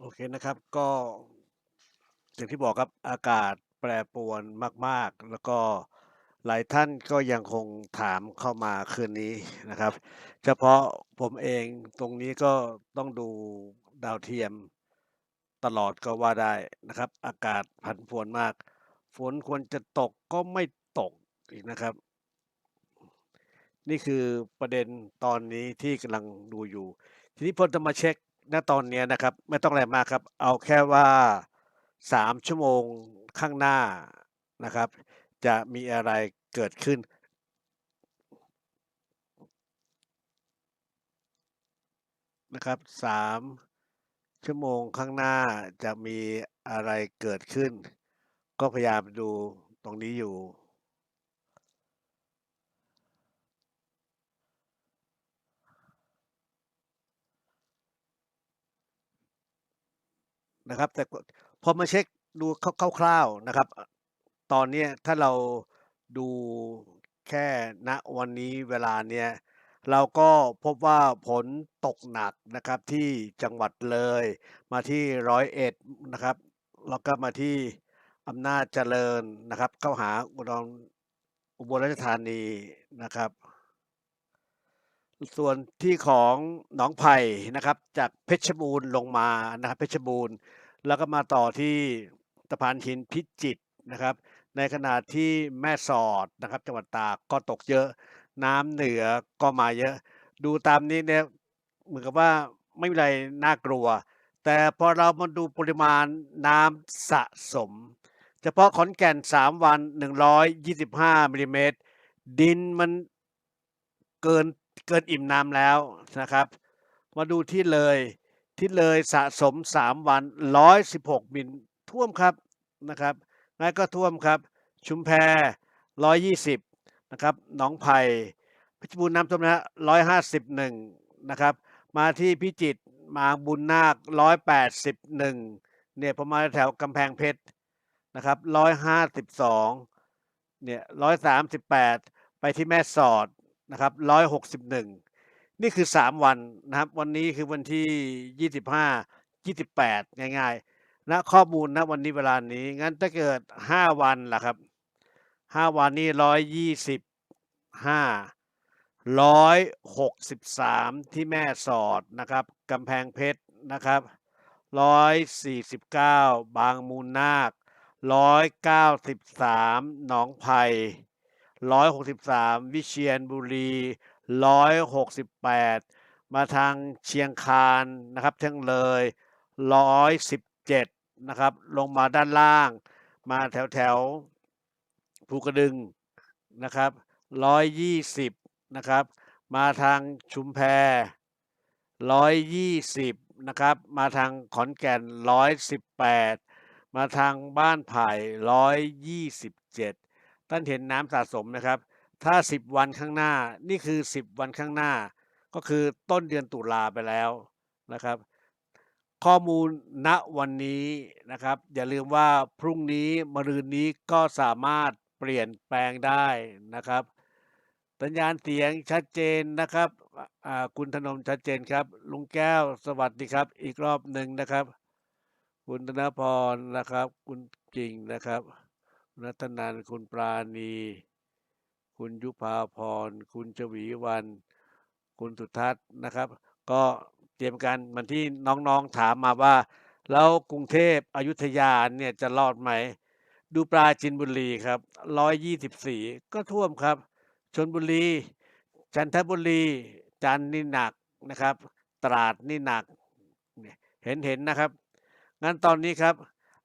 โอเคนะครับก็อย่างที่บอกครับอากาศแปรปรวนมาก ๆ แล้วก็หลายท่านก็ยังคงถามเข้ามาคืนนี้นะครับ เฉพาะผมเองตรงนี้ก็ต้องดูดาวเทียมตลอดก็ว่าได้นะครับ อากาศผันผวนมาก ฝนควรจะตกก็ไม่ตกอีกนะครับ นี่คือประเด็นตอนนี้ที่กำลังดูอยู่ ทีนี้พอจะมาเช็ค ณตอนนี้นะครับ ไม่ต้องอะไรมากครับ เอาแค่ว่า 3 ชั่วโมงข้างหน้านะครับ จะมีอะไรเกิดขึ้น นะครับ3ชั่วโมงข้างหน้าจะมีอะไรเกิดขึ้น ก็พยายามดูตรงนี้อยู่ นะครับ แต่พอมาเช็คดูคร่าวๆนะครับ ตอนนี้ถ้าเราดูแค่ณวันนี้เวลาเนี้ยเราก็พบว่าฝนตกหนักนะครับที่จังหวัดเลย มาที่ร้อยเอ็ดนะครับแล้วก็มาที่อำนาจเจริญนะครับ เข้าหาอุดรอุบลราชธานีนะครับ ส่วนที่ของหนองไผ่นะครับ จากเพชรบูรณ์ลงมานะครับเพชรบูรณ์ แล้วก็มาต่อที่สะพานหินพิจิตรนะครับ ในขณะที่แม่สอดนะครับ จังหวัดตากก็ตกเยอะ น้ำเหนือก็มาเยอะ ดูตามนี้เนี่ยเหมือนกับว่าไม่มีอะไรน่ากลัว แต่พอเรามาดูปริมาณน้ำสะสม เฉพาะขอนแก่น 3 วัน 125มิลลิเมตรดินมันเกิน เกินอิ่มน้ำแล้วนะครับ มาดูที่เลยที่เลยสะสม 3 วัน 116มิลท่วมครับนะครับงั้นก็ท่วมครับ ชุมแพ120นะครับหนองไผ่เพชรบูรณ์น้ำท่วมนะ151นะครับมาที่พิจิตรมาบุญนาค181เนี่ยประมาแถวกำแพงเพชรนะครับ152เนี่ย138ไปที่แม่สอด นะครับ161นี่คือ3วันนะครับ วันนี้คือวันที่25 28ง่ายๆนะข้อมูลนะวันนี้เวลานี้ งั้นถ้าเกิด5วันล่ะครับ5วันนี้125 163ที่แม่สอดนะครับกำแพงเพชรนะครับ149บางมูลนาค193หนองไผ่ 163 วิเชียรบุรี 168 มาทางเชียงคานนะครับทั้งเลย 117 นะครับ ลงมาด้านล่าง มาแถวแถวภูกระดึงนะครับ 120 นะครับ มาทางชุมแพ120 นะครับ มาทางขอนแก่น 118 มาทางบ้านไผ่127 ท่านเห็นน้ำสะสมนะครับ ถ้า 10 วันข้างหน้านี่คือ 10 วันข้างหน้า ก็คือต้นเดือนตุลาไปแล้วนะครับ ข้อมูลณวันนี้นะครับ อย่าลืมว่าพรุ่งนี้มะรืนนี้ก็สามารถเปลี่ยนแปลงได้นะครับสัญญาณเสียงชัดเจนนะครับคุณธนมชัดเจนครับ ลุงแก้วสวัสดีครับ อีกรอบหนึ่งนะครับ คุณธนพรนะครับ คุณกิ่งนะครับ รัตนันคุณปราณี คุณยุพาพร คุณชวีวัน คุณสุทัศน์นะครับ ก็เตรียมกันเหมันที่น้องๆถามมาว่า แล้วกรุงเทพอยุธยาเนี่ยจะรอดไหม ดูปราจินบุรีครับ124ก็ท่วมครับ ชนบุรี จันทบุรี จันนี่หนักนะครับ ตราดนี่หนัก เห็นเห็นนะครับ งั้นตอนนี้ครับ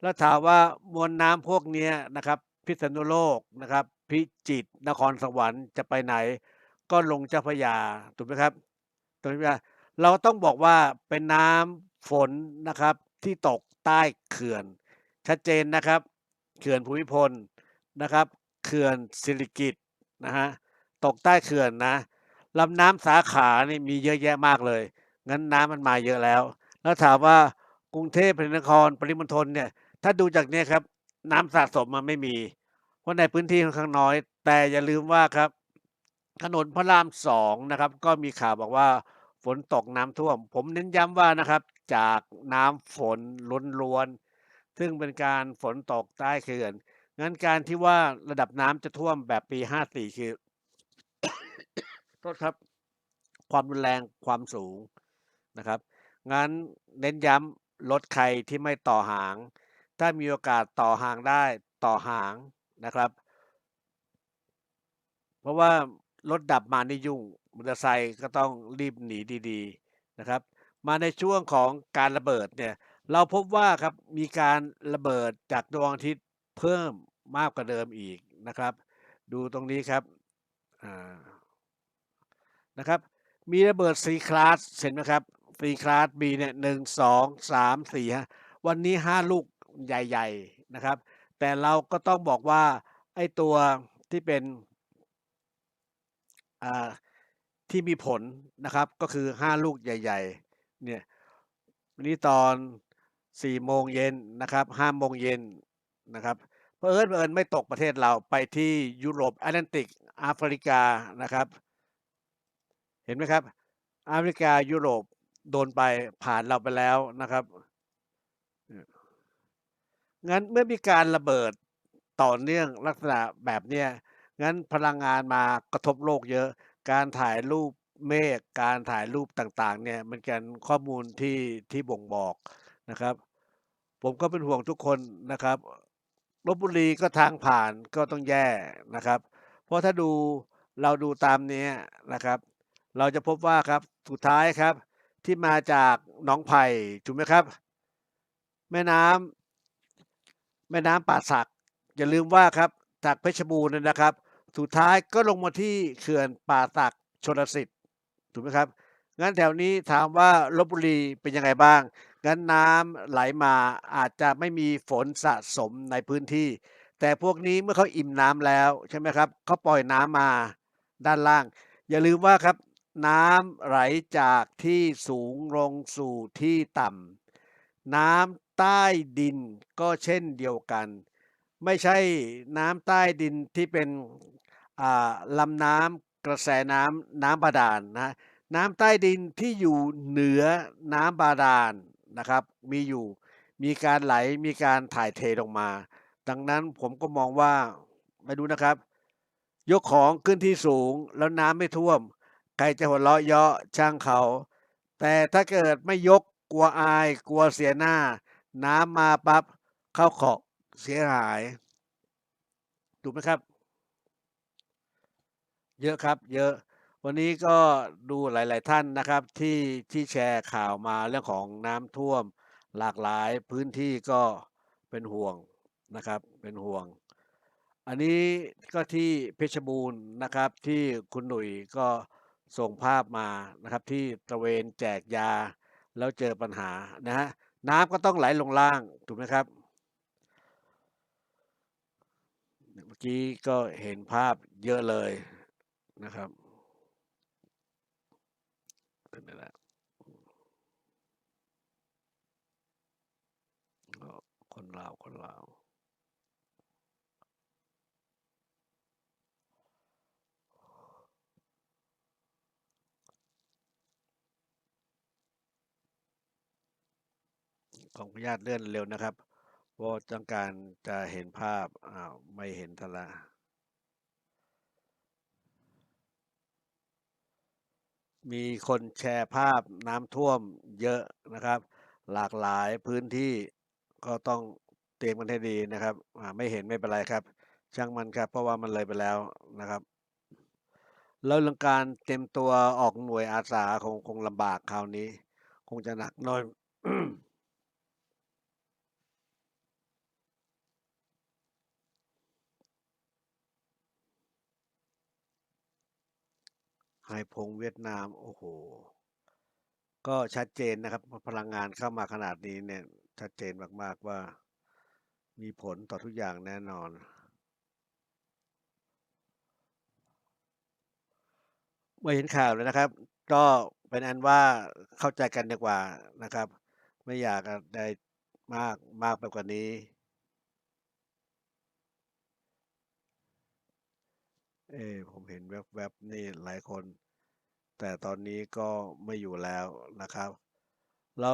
แล้วถามว่ามวลน้ำพวกนี้นะครับ พิษณุโลกนะครับ พิจิตรนครสวรรค์จะไปไหน ก็ลงเจ้าพยาถูกไหมครับถูกไหมครับเราต้องบอกว่าเป็นน้ำฝนนะครับ ที่ตกใต้เขื่อน ชัดเจนนะครับ เขื่อนภูมิพลนะครับ เขื่อนสิริกิตนะฮะตกใต้เขื่อนนะลำน้ำสาขานี่มีเยอะแยะมากเลยงั้นน้ำมันมาเยอะแล้ว แล้วถามว่ากรุงเทพพระนครปริมณฑลเนี่ย ถ้าดูจากเนี้ยครับ น้ำสะสมมันไม่มี เพราะในพื้นที่ค่อนข้างน้อย แต่อย่าลืมว่าครับ ถนนพระรามสองนะครับ ก็มีข่าวบอกว่าฝนตกน้ำท่วม ผมเน้นย้ำว่านะครับ จากน้ำฝนล้นล้วน ซึ่งเป็นการฝนตกใต้เขื่อนงั้นการที่ว่าระดับน้ำจะท่วมแบบปี54คือโทษครับ ความรุนแรงความสูงนะครับ งั้นเน้นย้ำรถใครที่ไม่ต่อหาง ถ้ามีโอกาสต่อหางได้ต่อหางนะครับ เพราะว่ารถดับมานี่ยุ่งมอเตอร์ไซค์ก็ต้องรีบหนีดีๆนะครับ มาในช่วงของการระเบิดเนี่ยเราพบว่าครับมีการระเบิดจากดวงอาทิตย์เพิ่มมากกว่าเดิมอีกนะครับ ดูตรงนี้ครับนะครับมีระเบิดซีคลาสเห็นไหมครับซีคลาสบีเนี่ยหนึ่งสองสามสี่ฮะวันนี้ห้าลูก ใหญ่ ๆนะครับ แต่เราก็ต้องบอกว่าไอ้ตัวที่เป็นที่มีผลนะครับก็คือห้าลูกใหญ่ๆเนี่ยวันนี้ตอนสี่โมงเย็นนะครับห้าโมงเย็นนะครับเผอิญเอิญไม่ตกประเทศเราไปที่ยุโรปแอตแลนติกแอฟริกานะครับ เห็นไหมครับแอฟริกายุโรปโดนไปผ่านเราไปแล้วนะครับ งั้นเมื่อมีการระเบิดต่อเนื่องลักษณะแบบเนี้ยงั้นพลังงานมากระทบโลกเยอะ การถ่ายรูปเมฆการถ่ายรูปต่างๆ เนี่ยมันการข้อมูลที่ที่บ่งบอกนะครับ ผมก็เป็นห่วงทุกคนนะครับลบบุรีก็ทางผ่านก็ต้องแย่นะครับ เพราะถ้าดูเราดูตามนี้นะครับ เราจะพบว่าครับสุดท้ายครับ ที่มาจากหนองไผ่ถูกไหมครับ แม่น้ำ แม่น้ำป่าสัก อย่าลืมว่าครับจากเพชรบูรณ์นะครับ สุดท้ายก็ลงมาที่เขื่อนป่าสักชนสิทธิ์ถูกไหมครับ งั้นแถวนี้ถามว่าลบบุรีเป็นยังไงบ้าง งั้นน้ำไหลมาอาจจะไม่มีฝนสะสมในพื้นที่ แต่พวกนี้เมื่อเขาอิ่มน้ำแล้วใช่ไหมครับเขาปล่อยน้ำมาด้านล่าง อย่าลืมว่าครับน้ำไหลจากที่สูงลงสู่ที่ต่ำน้ำ ใต้ดินก็เช่นเดียวกัน ไม่ใช่น้ำใต้ดินที่เป็นอ่าลำน้ำกระแสน้ำน้ำบาดาลนะน้ำใต้ดินที่อยู่เหนือน้ำบาดาลนะครับ มีอยู่มีการไหลมีการถ่ายเทลงมา ดังนั้นผมก็มองว่ามาดูนะครับ ยกของขึ้นที่สูงแล้วน้ำไม่ท่วม ใครจะหัวเราะเยาะช่างเขา แต่ถ้าเกิดไม่ยกกลัวอายกลัวเสียหน้า น้ำมาปั๊บเข้าเขาะเสียหาย ถูกไหมครับ เยอะครับ เยอะวันนี้ก็ดูหลาย ๆ ท่านนะครับที่ที่แชร์ข่าวมาเรื่องของน้ำท่วมหลากหลายพื้นที่ก็เป็นห่วงนะครับเป็นห่วง อันนี้ก็ที่เพชรบูรณ์นะครับที่คุณหนุ่ยก็ส่งภาพมานะครับที่ตระเวนแจกยาแล้วเจอปัญหานะฮะ น้ำก็ต้องไหลลงล่างถูกไหมครับ เมื่อกี้ก็เห็นภาพเยอะเลยนะครับเป็นนั่นแหละคนลาวคนลาว ขออนุญาตเลื่อนเร็วนะครับเพราะต้องการจะเห็นภาพอ้าวไม่เห็นทละมีคนแชร์ภาพน้ำท่วมเยอะนะครับ หลากหลายพื้นที่ก็ต้องเตรียมกันให้ดีนะครับอ่าไม่เห็นไม่เป็นไรครับ ช่างมันครับ เพราะว่ามันเลยไปแล้วนะครับแล้วเรื่องการเตรียมตัวออกหน่วยอาสาคงคงลำบากคราวนี้ คงจะหนักหน้อย ไฮพงเวียดนามโอ้โห ก็ชัดเจนนะครับ พลังงานเข้ามาขนาดนี้เนี่ยชัดเจนมาก ๆ ว่ามีผลต่อทุกอย่างแน่นอนไม่เห็นข่าวเลยนะครับ ก็เป็นอันว่าเข้าใจกันดีกว่านะครับ ไม่อยากได้มากมากไปกว่านี้ เอ้ผมเห็นแวบๆนี่หลายคน แต่ตอนนี้ก็ไม่อยู่แล้วนะครับเรา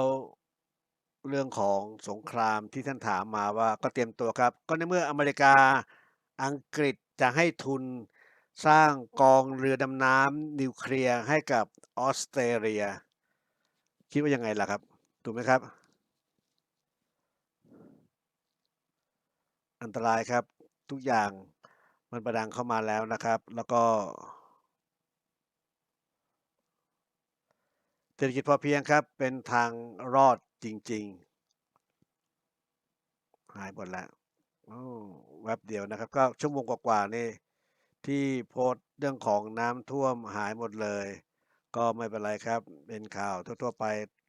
เรื่องของสงครามที่ท่านถามมาว่าก็เตรียมตัวครับ ก็ในเมื่ออเมริกาอังกฤษจะให้ทุนสร้างกองเรือดำน้ำนิวเคลียร์ให้กับออสเตรเลีย คิดว่ายังไงล่ะครับ ถูกไหมครับ อันตรายครับทุกอย่าง มันประดังเข้ามาแล้วนะครับ แล้วก็เศรษฐกิจพอเพียงครับ เป็นทางรอดจริง ๆ หายหมดแล้วแวบเดียวนะครับ ก็ชั่วโมงกว่าๆนี่ที่โพสต์เรื่องของน้ำท่วมหายหมดเลย ก็ไม่เป็นไรครับ เป็นข่าวทั่วๆไป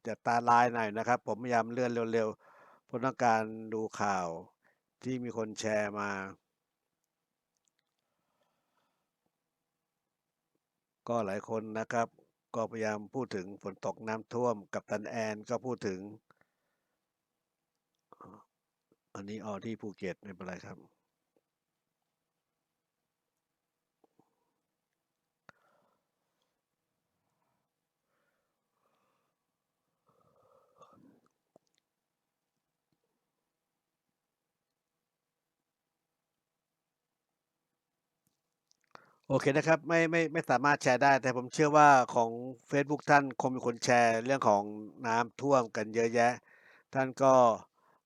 จะตาลายหน่อยนะครับ ผมพยายามเลื่อนเร็วๆเพราะต้องการดูข่าวที่มีคนแชร์มา ก็หลายคนนะครับ ก็พยายามพูดถึงฝนตกน้ำท่วมกับตันแอนก็พูดถึง อันนี้ออที่ภูเก็ตไม่เป็นไรครับ โอเคนะครับไม่ไม่ไม่สามารถแชร์ได้ แต่ผมเชื่อว่าของ Facebook ท่านคงมีคนแชร์เรื่องของน้ำท่วมกันเยอะแยะ ท่านก็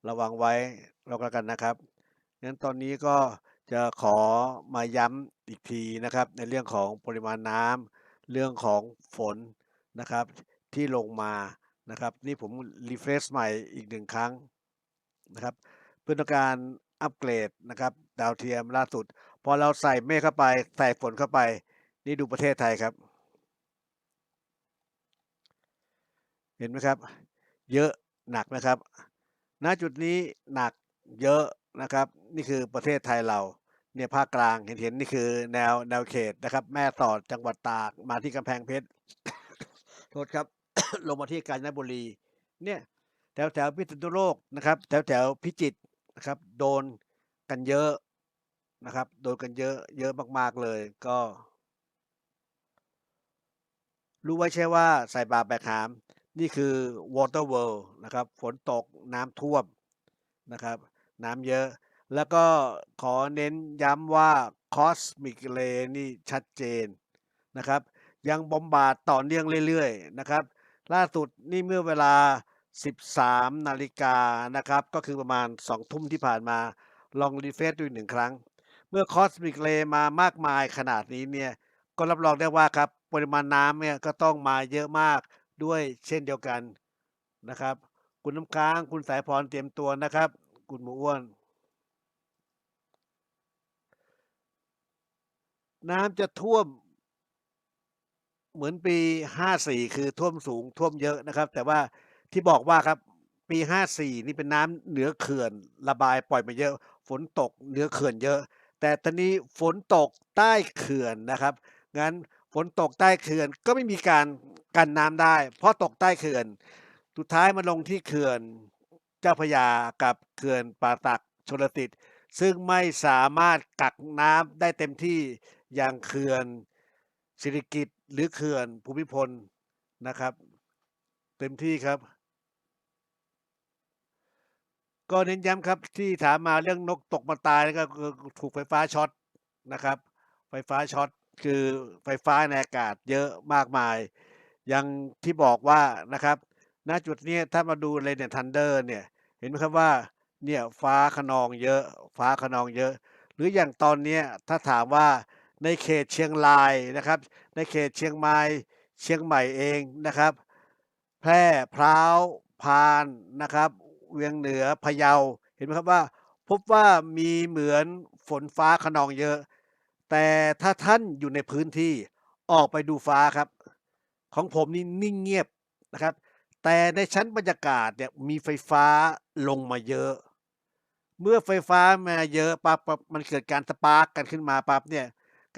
ระวังไว้เราก็กันนะครับงั้นตอนนี้ก็จะขอมาย้ำอีกทีนะครับ ในเรื่องของปริมาณน้ำเรื่องของฝนนะครับ ที่ลงมานะครับ นี่ผมรีเฟรชใหม่อีกหนึ่งครั้งนะครับ เพื่อต้องการอัปเกรดนะครับ ดาวเทียมล่าสุด พอเราใส่เมฆเข้าไป ใส่ฝนเข้าไป นี่ดูประเทศไทยครับ เห็นไหมครับ เยอะหนักนะครับ ณจุดนี้หนักเยอะนะครับ นี่คือประเทศไทยเราเนี่ยภาคกลางเห็นเห็นนี่คือแนวแนวเขตนะครับ แม่สอดจังหวัดตากมาที่กำแพงเพชรโทษครับ ลงมาที่กาญจนบุรี เนี่ยแถวแถวพิษณุโลกนะครับ แถวแถวพิจิตรนะครับ โดนกันเยอะ นะครับ โดนกันเยอะเยอะมากๆเลยก็ รู้ไว้ใช่ว่าใส่บาตรแบกหาม นี่คือ water world นะครับ ฝนตกน้ำท่วมนะครับ น้ำเยอะ แล้วก็ขอเน้นย้ำว่า cosmic ray นี่ชัดเจนนะครับ ยังบอมบาดต่อเนื่องเรื่อยๆนะครับ ล่าสุดนี่เมื่อเวลา 13 นาฬิกานะครับ ก็คือประมาณ 2 ทุ่มที่ผ่านมาลองรีเฟรชดูหนึ่งครั้ง เมื่อ Cosmic Ray มามากมายขนาดนี้เนี่ยก็รับรองได้ว่าครับปริมาณน้ำเนี่ยก็ต้องมาเยอะมากด้วยเช่นเดียวกันนะครับ คุณน้ำค้างคุณสายพรเตรียมตัวนะครับ คุณหมูอ้วน น้ำจะท่วม เหมือนปี 54 คือท่วมสูงท่วมเยอะนะครับ แต่ว่าที่บอกว่าครับปี 54 นี่เป็นน้ำเหนือเขื่อนระบายปล่อยมาเยอะ ฝนตกเหนือเขื่อนเยอะ แต่ตอนนี้ฝนตกใต้เขื่อนนะครับงั้นฝนตกใต้เขื่อนก็ไม่มีการกันน้ำได้ เพราะตกใต้เขื่อน สุดท้ายมาลงที่เขื่อนเจ้าพยากับเขื่อนป่าตักชลสิทธิ์ซึ่งไม่สามารถกักน้ำได้เต็มที่อย่างเขื่อนสิริกิตหรือเขื่อนภูมิพลนะครับ เต็มที่ครับ ก็เน้นย้ำครับที่ถามมาเรื่องนกตกมาตายแล้วก็คือถูกไฟฟ้าช็อตนะครับ ไฟฟ้าช็อตคือไฟฟ้าในอากาศเยอะมากมายอย่างที่บอกว่านะครับณจุดนี้ถ้ามาดูเลยเนี่ยทันเดอร์เนี่ยเห็นไหมครับว่าเนี่ยฟ้าขนองเยอะฟ้าขนองเยอะ หรืออย่างตอนนี้ถ้าถามว่าในเขตเชียงรายนะครับ ในเขตเชียงใหม่เชียงใหม่เองนะครับ แพร่พร้าวพานนะครับ เวียงเหนือพะเยาเห็นไหมครับว่า พบว่ามีเหมือนฝนฟ้าขนองเยอะ แต่ถ้าท่านอยู่ในพื้นที่ออกไปดูฟ้าครับ ของผมนี่นิ่งเงียบนะครับ แต่ในชั้นบรรยากาศเนี่ยมีไฟฟ้าลงมาเยอะ เมื่อไฟฟ้ามาเยอะปั๊บปับมันเกิดการสปาร์กกันขึ้นมาปั๊บเนี่ย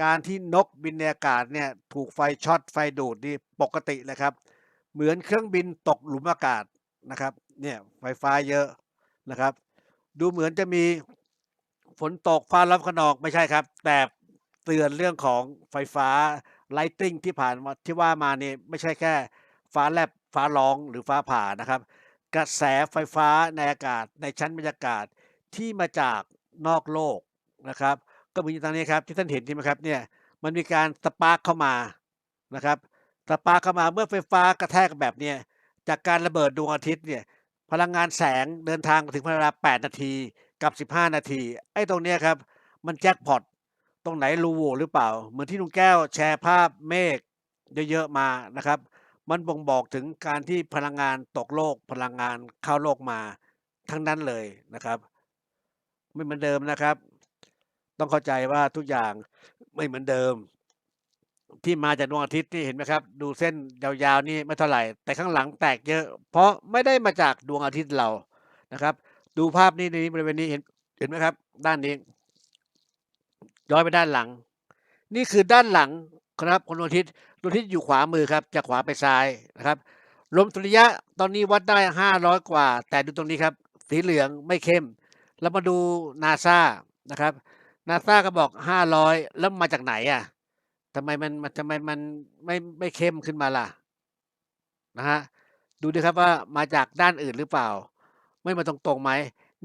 การที่นกบินในอากาศเนี่ยถูกไฟช็อตไฟดูดนี่ปกติเลยครับ เหมือนเครื่องบินตกหลุมอากาศ นะครับเนี่ยไฟฟ้าเยอะนะครับ ดูเหมือนจะมีฝนตกฟ้าร้องขนองไม่ใช่ครับ แต่เตือนเรื่องของไฟฟ้าไลติงที่ผ่านมาที่ว่ามานี่ไม่ใช่แค่ ฟ้าแลบฟ้าร้องหรือฟ้าผ่านะครับ กระแสไฟฟ้าในอากาศในชั้นบรรยากาศที่มาจากนอกโลกนะครับ ก็เหมือนอย่างตรงนี้ครับที่ท่านเห็นใช่ไหมครับเนี่ยมันมีการสปาร์คเข้ามานะครับสปาร์คเข้ามาเมื่อไฟฟ้ากระแทกแบบเนี้ย จากการระเบิดดวงอาทิตย์เนี่ยพลังงานแสงเดินทางมาถึงเวลา 8 นาทีกับ 15 นาที ไอ้ตรงเนี้ยครับ มันแจ็คพอตตรงไหนรูโหว่หรือเปล่า เหมือนที่ลุงแก้วแชร์ภาพเมฆเยอะๆมานะครับ มันบ่งบอกถึงการที่พลังงานตกโลกพลังงานเข้าโลกมาทั้งนั้นเลยนะครับ ไม่เหมือนเดิมนะครับ ต้องเข้าใจว่าทุกอย่างไม่เหมือนเดิม ที่มาจากดวงอาทิตย์นี่เห็นไหมครับ ดูเส้นยาวๆนี่ไม่เท่าไหร่ แต่ข้างหลังแตกเยอะ เพราะไม่ได้มาจากดวงอาทิตย์เรานะครับ ดูภาพนี้ในนี้บริเวณนี้เห็นเห็นไหมครับ ด้านนี้ย้อยไปด้านหลัง นี่คือด้านหลังครับของดวงอาทิตย์ดวงอาทิตย์อยู่ขวามือครับจากขวาไปซ้ายนะครับลมสุริยะตอนนี้วัดได้ห้าร้อยกว่า แต่ดูตรงนี้ครับ สีเหลืองไม่เข้ม แล้วมาดูนาซานะครับนาซาก็บอกห้าร้อยแล้วมาจากไหนอะ ทำไมมันมันทำไมมันไม่ไม่เข้มขึ้นมาล่ะนะฮะดูดิครับว่ามาจากด้านอื่นหรือเปล่า ไม่มาตรงตรงไหม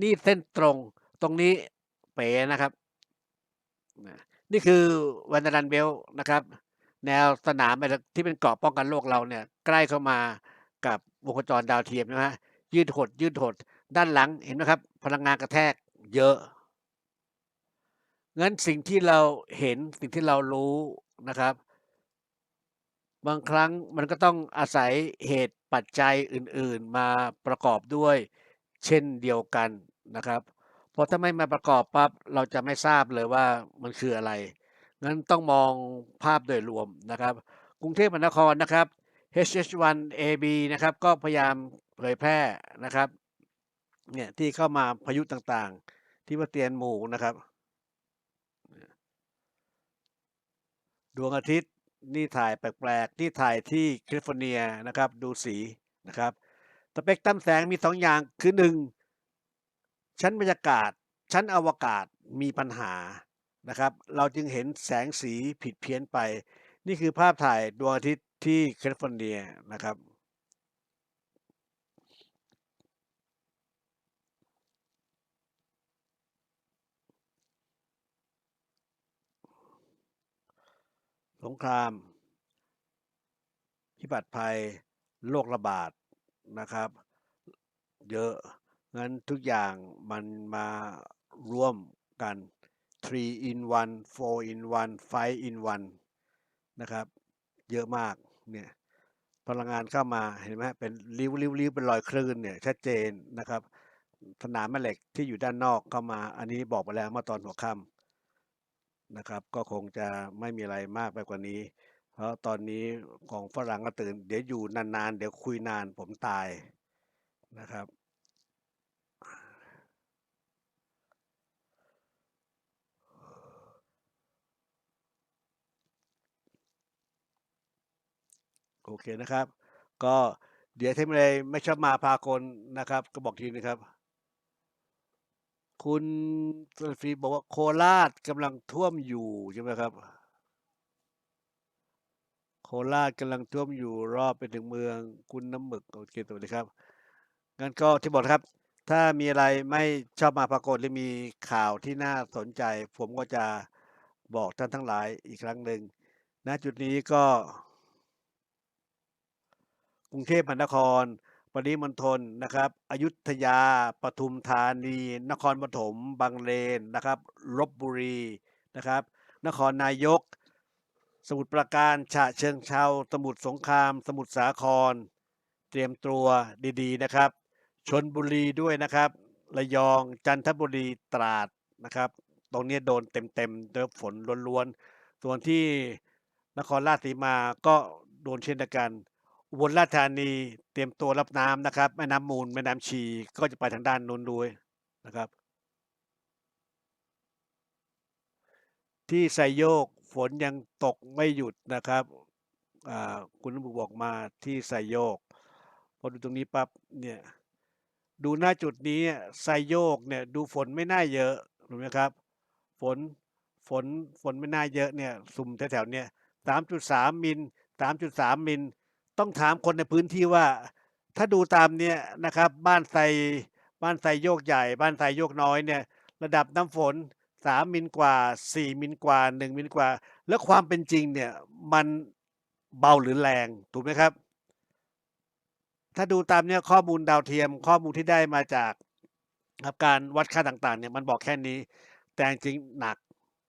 นี่เส้นตรงตรงนี้เป๋นะครับ นี่คือวันดันเบลนะครับ แนวสนามที่เป็นเกราะป้องกันโลกเราเนี่ย ใกล้เข้ามากับวงโคจรดาวเทียมนะฮะยืดหดยืดหด ด้านหลังเห็นไหมครับ พลังงานกระแทกเยอะงั้นสิ่งที่เราเห็นสิ่งที่เรารู้ นะครับ บางครั้งมันก็ต้องอาศัยเหตุปัจจัยอื่นๆมาประกอบด้วย เช่นเดียวกันนะครับเพราะถ้าไม่มาประกอบปั๊บเราจะไม่ทราบเลยว่ามันคืออะไรงั้นต้องมองภาพโดยรวมนะครับ กรุงเทพมหานครนะครับ HH1AB นะครับก็พยายามเผยแพร่นะครับเนี่ยที่เข้ามาพายุต่างๆ ที่ว่าเตียนหมู่นะครับ ดวงอาทิตย์นี่ถ่ายแปลกๆที่ถ่ายที่แคลิฟอร์เนียนะครับดูสีนะครับสเปกตรัมแสงมีสองอย่างคือหนึ่งชั้นบรรยากาศ ชั้นอวกาศมีปัญหานะครับเราจึงเห็นแสงสีผิดเพี้ยนไป นี่คือภาพถ่ายดวงอาทิตย์ที่แคลิฟอร์เนียนะครับ สงคราม พิบัติภัย โรคระบาดนะครับ เยอะ งั้นทุกอย่างมันมาร่วมกัน 3 in 1 4 in 1 5 in 1 นะครับ เยอะมาก เนี่ย พลังงานเข้ามา เห็นไหมเป็นริ้วริ้วริ้วเป็นรอยคลื่นเนี่ย ชัดเจนนะครับ สนามแม่เหล็กที่อยู่ด้านนอกเข้ามา อันนี้บอกไปแล้วเมื่อตอนหัวค่ำ นะครับ ก็คงจะไม่มีอะไรมากไปกว่านี้ เพราะตอนนี้ของฝรั่งก็ตื่น เดี๋ยวอยู่นานๆ เดี๋ยวคุยนานผมตายนะครับโอเคนะครับ ก็เดี๋ยวถ้าไม่ได้ไม่ชอบมาพากลนะครับ ก็บอกทีนะครับ คุณสลฟรีบอกว่าโคราชกำลังท่วมอยู่ใช่ไหมครับ โคราชกำลังท่วมอยู่รอบไปถึงเมือง คุณน้ำหมึกโอเคตัวเลยครับงั้นก็ที่บอกครับ ถ้ามีอะไรไม่ชอบมาพากลหรือมีข่าวที่น่าสนใจ ผมก็จะบอกท่านทั้งหลายอีกครั้งหนึ่งณจุดนี้ก็ กรุงเทพมหานคร ปริมณฑลนะครับอยุธยา ปทุมธานี นครปฐมบางเลนนะครับลบบุรีนะครับ นครนายก สมุทรปราการฉะเชิงเทราสมุทรสงคราม สมุทรสาคร เตรียมตัวดีๆนะครับชนบุรีด้วยนะครับระยองจันทบุรีตราดนะครับ ตรงนี้โดนเต็มๆด้วยฝนล้วนๆส่วนที่นครราชสีมาก็โดนเช่นเดียวกัน บลราชธานีเตรียมตัวรับน้ำนะครับแม่น้ำมูลแม่น้ำชีก็จะไปทางด้านนู้นด้วยนะครับ ที่ไซโยกฝนยังตกไม่หยุดนะครับคุณบุกบอกมาที่ไซโยกพอดูตรงนี้ปั๊บเนี่ยดูหน้าจุดนี้ไซโยกเนี่ยดูฝนไม่น่าเยอะถูกไหมครับ ฝนฝนฝนไม่น่าเยอะเนี่ยสุ่มแถวๆเนี่ยสามจุดสามมิลสามจุดสามมิล ต้องถามคนในพื้นที่ว่า ถ้าดูตามเนี้ยนะครับ บ้านไทรบ้านไทรโยกใหญ่ บ้านไทรโยกน้อยเนี่ย ระดับน้ำฝน3มิลกว่า4มิลกว่า1มิลกว่า แล้วความเป็นจริงเนี่ยมันเบาหรือแรงถูกไหมครับ ถ้าดูตามเนี่ยข้อมูลดาวเทียมข้อมูลที่ได้มาจากครับการวัดค่าต่างๆเนี่ยมันบอกแค่นี้ แต่จริงหนัก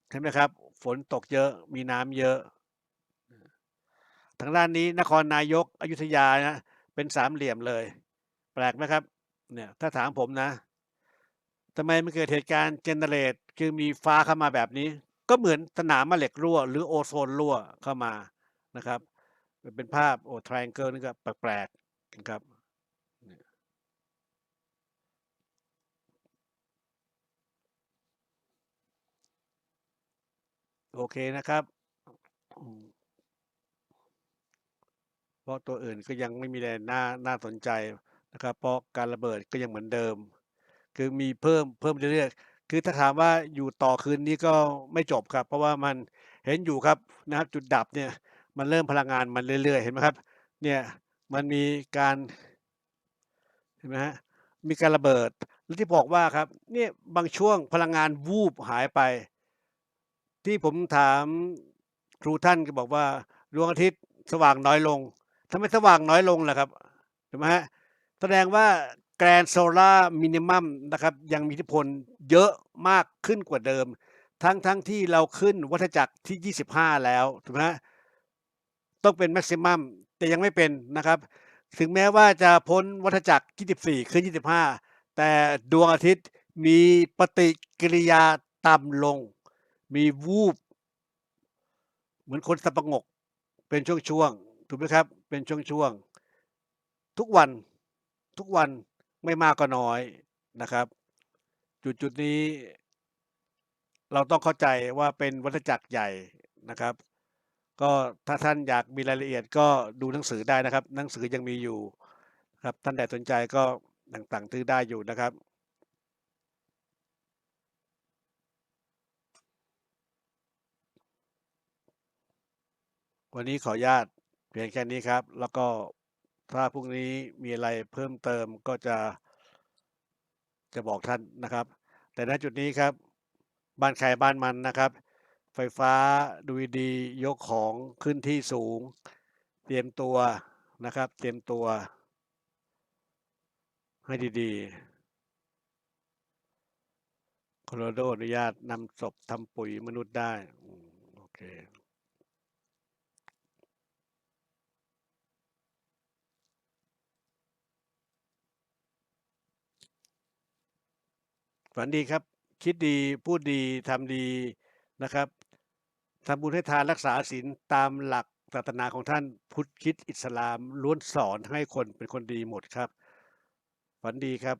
ใช่ไหมครับ ฝนตกเยอะมีน้ำเยอะ ทางด้านนี้นครนายกอยุธยานะเป็นสามเหลี่ยมเลย แปลกไหมครับเนี่ยถ้าถามผมนะทำไมมันเกิดเหตุการณ์เจเนเรตคือมีฟ้าเข้ามาแบบนี้ ก็เหมือนสนามแม่เหล็กรั่ว หรือโอโซนรั่วเข้ามานะครับ เป็นภาพโอ้ทริแองเกิลนี่ก็แปลกๆนะครับโอเคนะครับ เพราะตัวอื่นก็ยังไม่มีอะไรน่าน่าสนใจนะครับ เพราะการระเบิดก็ยังเหมือนเดิม คือมีเพิ่มเพิ่มเรื่อยๆคือถ้าถามว่าอยู่ต่อคืนนี้ก็ไม่จบครับ เพราะว่ามันเห็นอยู่ครับนะครับจุดดับเนี่ยมันเริ่มพลังงานมันเรื่อยๆ เห็นไหมครับเนี่ยมันมีการเห็นไหมฮะมีการระเบิดแล้วที่บอกว่าครับเนี่ยบางช่วงพลังงานวูบหายไป ที่ผมถามครูท่านก็บอกว่าดวงอาทิตย์สว่างน้อยลง ทำไมสว่างน้อยลงล่ะครับเห็นไหมฮะแสดงว่าแกรนโซล่ามินิมัมนะครับยังมีอิทธิพลเยอะมากขึ้นกว่าเดิม ทั้งทั้งที่เราขึ้นวัฏจักรที่ 25 แล้วถูกไหมฮะต้องเป็นแม็กซิมัมแต่ยังไม่เป็นนะครับ ถึงแม้ว่าจะพ้นวัฏจักร 24 ขึ้น 25 แต่ดวงอาทิตย์มีปฏิกิริยาต่ำลง มีวูบ เหมือนคนสับประงกเป็นช่วงๆ ถูกไหมครับ เป็นช่วงๆ ทุกวัน ทุกวันไม่มากก็น้อยนะครับ จุดๆนี้ เราต้องเข้าใจว่าเป็นวัฏจักรใหญ่นะครับ ก็ถ้าท่านอยากมีรายละเอียดก็ดูหนังสือได้นะครับ หนังสือยังมีอยู่ครับ ท่านใดสนใจก็ต่างๆซื้อได้อยู่นะครับวันนี้ขออนุญาต เพียงแค่นี้ครับ แล้วก็ถ้าพรุ่งนี้มีอะไรเพิ่มเติมก็จะจะบอกท่านนะครับ แต่ณจุดนี้ครับ บ้านใครบ้านมันนะครับ ไฟฟ้าดูดียกของขึ้นที่สูง เตรียมตัวนะครับ เตรียมตัว ให้ดีๆโคโลโดอนุญาตนำศพทำปุ๋ยมนุษย์ได้อืมโอเค ฝันดีครับ คิดดีพูดดีทำดีนะครับทำบุญให้ทานรักษาศีลตามหลักศาสนาของท่านพุทธคิดอิสลามล้วนสอนให้คนเป็นคนดีหมดครับ ฝันดีครับ